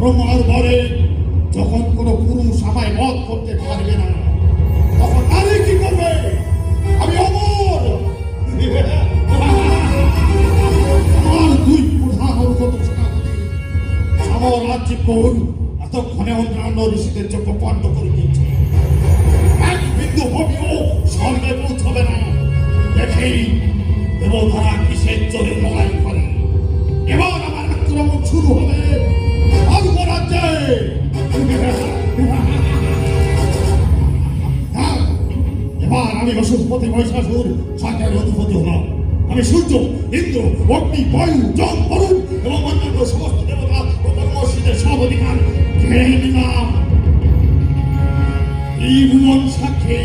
ব্রহ্মার বরে যখন কোনো পুরুষ আমায় মত করতে পারবে না, তখন আরে কি করবে? আমি অমর। আমার দুই প্রধান অনুগত সেনাপতি কোন এতক্ষণে অন্যান্য ঋষিদের চোখ বন্ধ করে দিয়েছে। এক বিন্দু ভূমিও স্বর্গে পৌঁছবে না। দেখি দেবতারা কিসের জোরে লড়াই করে? আমি বসুপতি মহিষাসুর সাকার অধিপতি হলাম। আমি সূর্য, ইন্দ্র, অগ্নি, বায়ু, জল করুন এবং অন্যান্য সমস্ত দেবতা ও কর্মসূচিদের সব অধিকার কেড়ে নিলাম? এই ভুবন সাক্ষী।